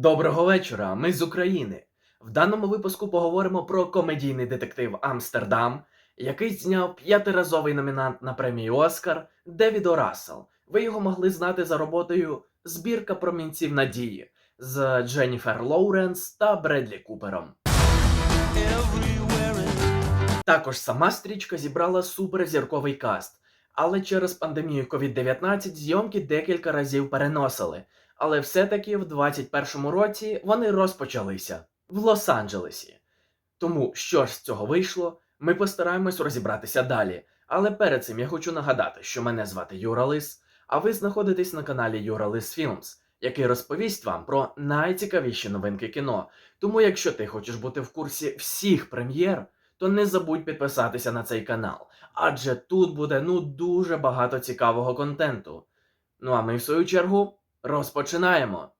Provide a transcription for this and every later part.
Доброго вечора, ми з України. В даному випуску поговоримо про комедійний детектив Амстердам, який зняв п'ятиразовий номінант на премію Оскар Девідо Рассел. Ви його могли знати за роботою Збірка промінців надії з Дженніфер Лоуренс та Бредлі Купером. Також сама стрічка зібрала суперзірковий каст, але через пандемію COVID-19 зйомки декілька разів переносили. Але все-таки в 21-му році вони розпочалися в Лос-Анджелесі. Тому що ж з цього вийшло, ми постараємось розібратися далі. Але перед цим я хочу нагадати, що мене звати Юра Лис, а ви знаходитесь на каналі Юра Лис Філмс, який розповість вам про найцікавіші новинки кіно. Тому, якщо ти хочеш бути в курсі всіх прем'єр, то не забудь підписатися на цей канал, адже тут буде ну дуже багато цікавого контенту. Ну а ми, в свою чергу, розпочинаємо.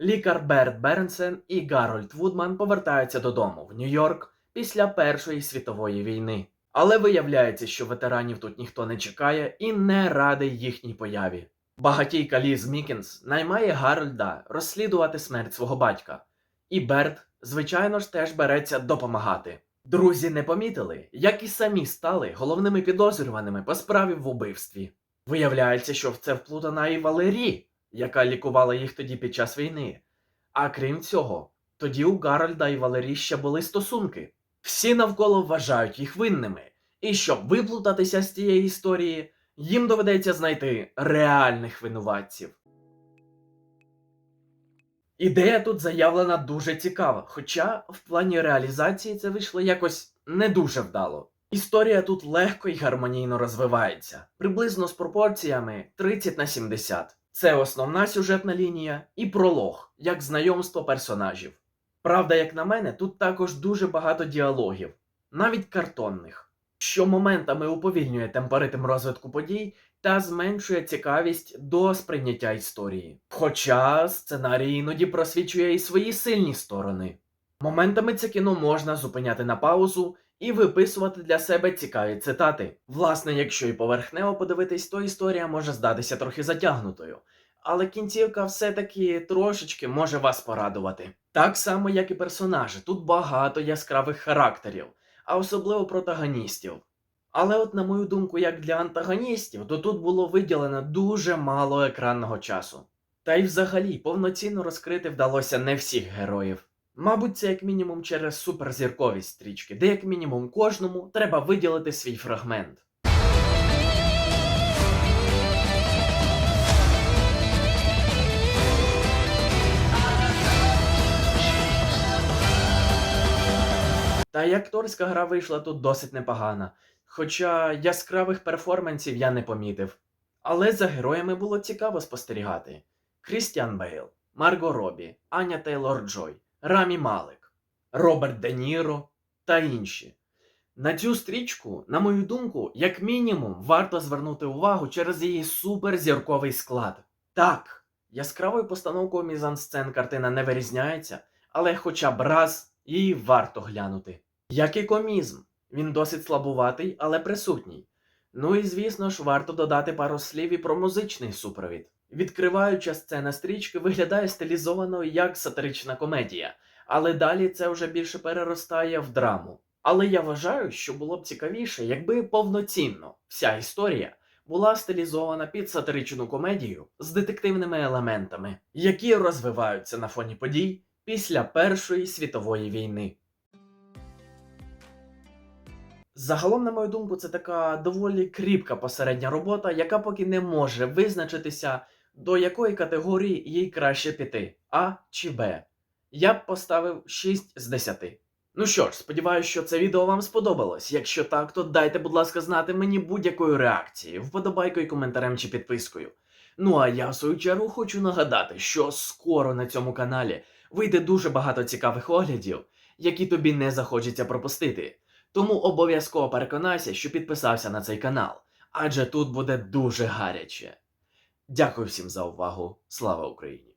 Лікар Берт Бернсен і Гарольд Вудман повертаються додому в Нью-Йорк після Першої світової війни. Але виявляється, що ветеранів тут ніхто не чекає і не радий їхній появі. Багатійка Ліз Мікінс наймає Гарольда розслідувати смерть свого батька. І Берт, звичайно ж, теж береться допомагати. Друзі не помітили, як і самі стали головними підозрюваними по справі в убивстві. Виявляється, що в це вплутана і Валерій, яка лікувала їх тоді під час війни. А крім цього, тоді у Гарольда і Валерій ще були стосунки. Всі навколо вважають їх винними, і щоб виплутатися з цієї історії, їм доведеться знайти реальних винуватців. Ідея тут заявлена дуже цікава, хоча в плані реалізації це вийшло якось не дуже вдало. Історія тут легко і гармонійно розвивається, приблизно з пропорціями 30 на 70. Це основна сюжетна лінія і пролог, як знайомство персонажів. Правда, як на мене, тут також дуже багато діалогів, навіть картонних, що моментами уповільнює темпоритм розвитку подій та зменшує цікавість до сприйняття історії. Хоча сценарій іноді просвічує і свої сильні сторони. Моментами це кіно можна зупиняти на паузу і виписувати для себе цікаві цитати. Власне, якщо і поверхнево подивитись, то історія може здатися трохи затягнутою. Але кінцівка все-таки трошечки може вас порадувати. Так само, як і персонажі, тут багато яскравих характерів, а особливо протагоністів. Але от, на мою думку, як для антагоністів, то тут було виділено дуже мало екранного часу. Та й взагалі повноцінно розкрити вдалося не всіх героїв. Мабуть, це як мінімум через суперзірковість стрічки, де як мінімум кожному треба виділити свій фрагмент. Та й акторська гра вийшла тут досить непогана, хоча яскравих перформансів я не помітив. Але за героями було цікаво спостерігати: Крістіан Бейл, Марго Робі, Аня Тейлор Джой, Рамі Малик, Роберт Де Ніро та інші. На цю стрічку, на мою думку, як мінімум, варто звернути увагу через її суперзірковий склад. Так, яскравою постановкою мізансцен картина не вирізняється, але хоча б раз її варто глянути. Як і комізм, він досить слабуватий, але присутній. Ну і звісно ж, варто додати пару слів і про музичний супровід. Відкриваюча сцена стрічки виглядає стилізовано як сатирична комедія, але далі це вже більше переростає в драму. Але я вважаю, що було б цікавіше, якби повноцінно вся історія була стилізована під сатиричну комедію з детективними елементами, які розвиваються на фоні подій після Першої світової війни. Загалом, на мою думку, це така доволі кріпка посередня робота, яка поки не може визначитися, до якої категорії їй краще піти А чи Б. Я б поставив 6 з 10. Ну що ж, сподіваюся, що це відео вам сподобалось. Якщо так, то дайте, будь ласка, знати мені будь-якою реакцією, вподобайкою, коментарем чи підпискою. Ну а я в свою чергу хочу нагадати, що скоро на цьому каналі вийде дуже багато цікавих оглядів, які тобі не захочеться пропустити. Тому обов'язково переконайся, що підписався на цей канал, адже тут буде дуже гаряче. Дякую всім за увагу. Слава Україні!